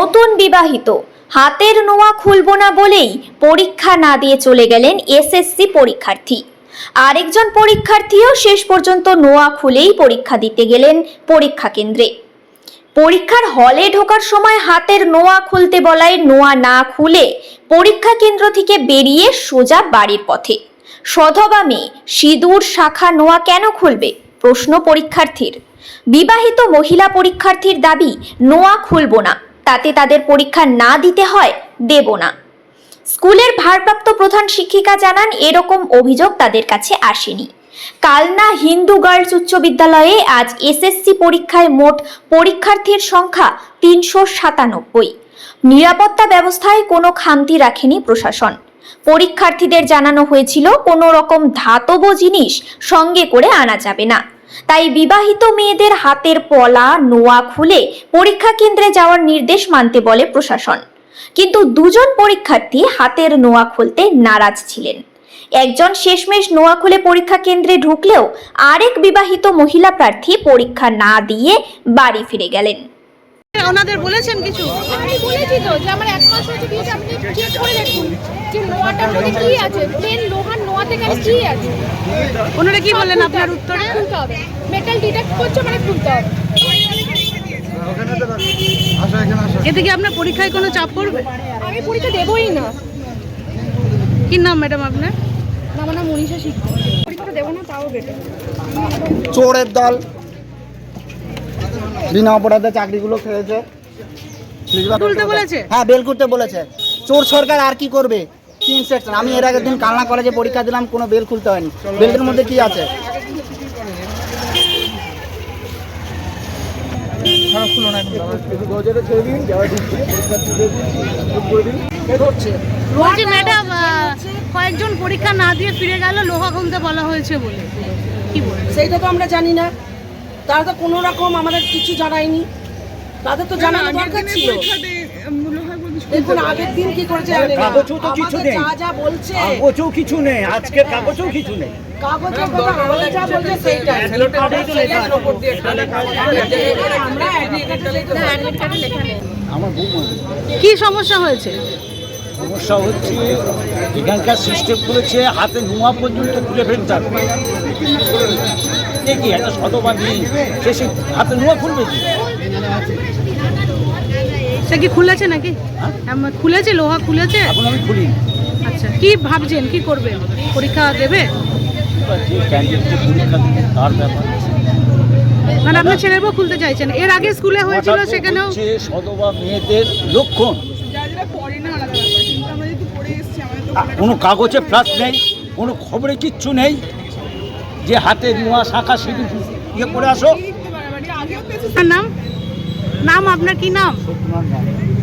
নতুন বিবাহিত। হাতের নোয়া খুলব না বলেই পরীক্ষা না দিয়ে চলে গেলেন এসএসসি পরীক্ষার্থী। আরেকজন পরীক্ষার্থীও শেষ পর্যন্ত নোয়া খুলেই পরীক্ষা দিতে গেলেন পরীক্ষা কেন্দ্রে। পরীক্ষার হলে ঢোকার সময় হাতের নোয়া খুলতে বলায় নোয়া না খুলে পরীক্ষা কেন্দ্র থেকে বেরিয়ে সোজা বাড়ির পথে। সধবা মেয়ে, সিঁদুর, শাখা, নোয়া কেন খুলবে? প্রশ্ন পরীক্ষার্থীর। বিবাহিত মহিলা পরীক্ষার্থীর দাবি, নোয়া খুলব না। তাতে তাদের পরীক্ষা না দিতে হয়, দেব না। স্কুলের ভারপ্রাপ্ত প্রধান শিক্ষিকা জানান, এরকম অভিযোগ তাদের কাছে আসেনি। কালনা হিন্দু গার্লস উচ্চ বিদ্যালয়ে আজ এসএসসি পরীক্ষায় মোট পরীক্ষার্থীর সংখ্যা তিনশো সাতানব্বই। নিরাপত্তা ব্যবস্থায় কোনো খামতি রাখেনি প্রশাসন। পরীক্ষার্থীদের জানানো হয়েছিল, কোনো রকম ধাতব জিনিস সঙ্গে করে আনা যাবে না। তাই বিবাহিত মেয়েদের হাতের পলা, নোয়া খুলে পরীক্ষা কেন্দ্রে যাওয়ার নির্দেশ মানতে বলে প্রশাসন। কিন্তু দুজন পরীক্ষার্থী হাতের নোয়া খুলতে নারাজ ছিলেন। একজন শেষমেশ নোয়া খুলে পরীক্ষা কেন্দ্রে ঢুকলেও আরেক বিবাহিত মহিলা প্রার্থী পরীক্ষা না দিয়ে বাড়ি ফিরে গেলেন। ওনাদের বলেছেন কিছু? আমি বলেছি তো যে আমার এক মাস হয়েছে দিয়েছে আপনি চেক করে দেখুন যে নোয়াটার মধ্যে কি আছে প্লেন লোহার নোয়া থেকে আর কি আছে। ওনারা কি বললেন আপনার উত্তরে? খুলতে হবে। মেটাল ডিটেক্ট করছে মানে খুলতে হবে। এতে কি আপনার পরীক্ষায় কোনো চাপ পড়বে? আমি পরীক্ষা দেবই না। কি নাম ম্যাডাম আপনার? না মানে মনীষা শিখতে পরীক্ষা দেবো না তাও বেটার। চোরের দল। বিনা অপরাধে চাকরিগুলো খেয়েছে। তুলতে বলেছে? হ্যাঁ বেল করতে বলেছে। চোর সরকার আর কি করবে? কি ইনস্ট্রাকশন আমি এর আগের দিন কালনা কলেজে পরীক্ষা দিলাম কোনো বেল খুলতে হয়নি। বেলের মধ্যে কি আছে? ম্যাডাম কয়েকজন পরীক্ষা না দিয়ে ফিরে গেল লোহা খুলতে বলা হয়েছে বলে। কি বলে সেইটা তো আমরা জানি না। তারা তো কোনো রকম আমাদের কিছু জানায়নি তাদের তো জানানো দরকার ছিল দেখুন আগের দিন কি করেছে জানি কাগজও তো কিছু নেই। যা যা বলছে কাগজও কিছু নেই আজকের কাগজও কিছু নেই কাগজের কথা যা বলছে সেইটাই কি সমস্যা হয়েছে সমস্যা হচ্ছে এখানকার সিস্টেম করেছে হাতে নোয়া পর্যন্ত তুলে ফেলতে এ কি একটা শতবার নেই সে সে হাতে নোয়া খুলবে কি? সে কি খুলেছে নাকি? খুলেছে লোহা খুলেছে? এখন আমি খুলি। আচ্ছা কি ভাবছেন? কি করবেন? পরীক্ষা দেবে? তার ব্যাপার মানে আপনার ছেলের বউ খুলতে চাইছেন। এর আগে স্কুলে হয়েছিল সেখানেও? সদবা মেয়েদের লক্ষণ। কোনো কাগজে ফ্লাস নেই কোনো খবরে কিচ্ছু নেই। যে হাতে নোয়া শাখা সিঁদুর ইয়ে করে আসো। নাম? নাম আপনার কি নাম? রায়।